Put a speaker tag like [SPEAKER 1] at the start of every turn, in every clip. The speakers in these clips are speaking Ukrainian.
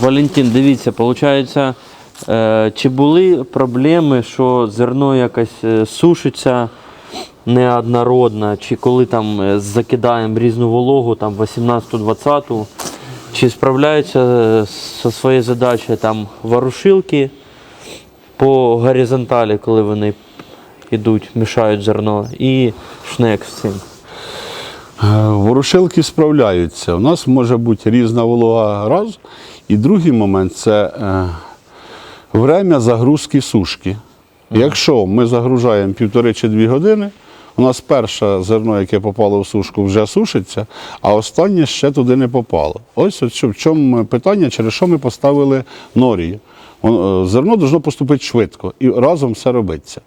[SPEAKER 1] Валентин, дивіться, виходить, е, чи були проблеми, що зерно якось е, сушиться неоднородно, чи коли там е, закидаємо різну вологу, там 18-20, чи справляються зі своєю задачею там ворушилки по горизонталі, коли вони йдуть, мішають зерно, і шнек з цим.
[SPEAKER 2] Е, Ворушилки справляються. У нас може бути різна волога раз. І другий момент це е, время загрузки сушки. Якщо ми загружаємо півтори чи дві години, у нас перше зерно, яке попало в сушку, вже сушиться, а останнє ще туди не попало. Ось в чому питання, через що ми поставили норію. Е, Зерно повинно поступити швидко і разом все робиться.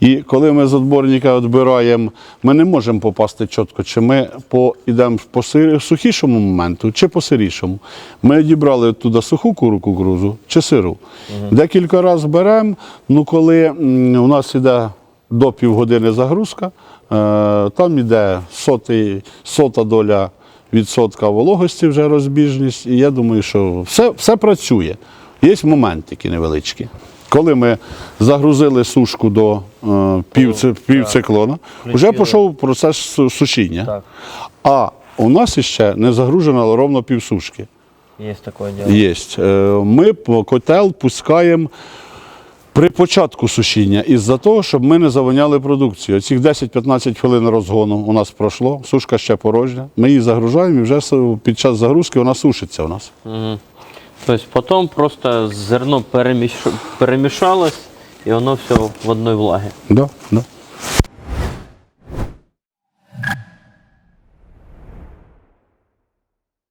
[SPEAKER 2] І коли ми з відборника відбираємо, ми не можемо попасти чітко, чи ми по, йдемо по сир- сухішому моменту, чи по сирішому. Ми відібрали туди суху куру кукурузу чи сиру. Декілька разів беремо, ну коли м, у нас йде до півгодини загрузка, е, там йде сотий, сота доля відсотка вологості вже розбіжність. І я думаю, що все, все працює. Є моментики невеличкі. Коли ми загрузили сушку до е, півци- півциклона, вже пішов процес сушіння.
[SPEAKER 1] Так,
[SPEAKER 2] А у нас ще не загружено ровно півсушки.
[SPEAKER 1] є таке діло.
[SPEAKER 2] Є. Е, Ми котел пускаємо при початку сушіння із-за того, щоб ми не завоняли продукцію. Цих 10-15 хвилин розгону у нас пройшло, сушка ще порожня. Ми її загружаємо і вже під час загрузки вона сушиться у нас.
[SPEAKER 1] Угу. Тобто потім просто зерно переміш... перемішалось і воно все в одній влагі.
[SPEAKER 2] Да, да.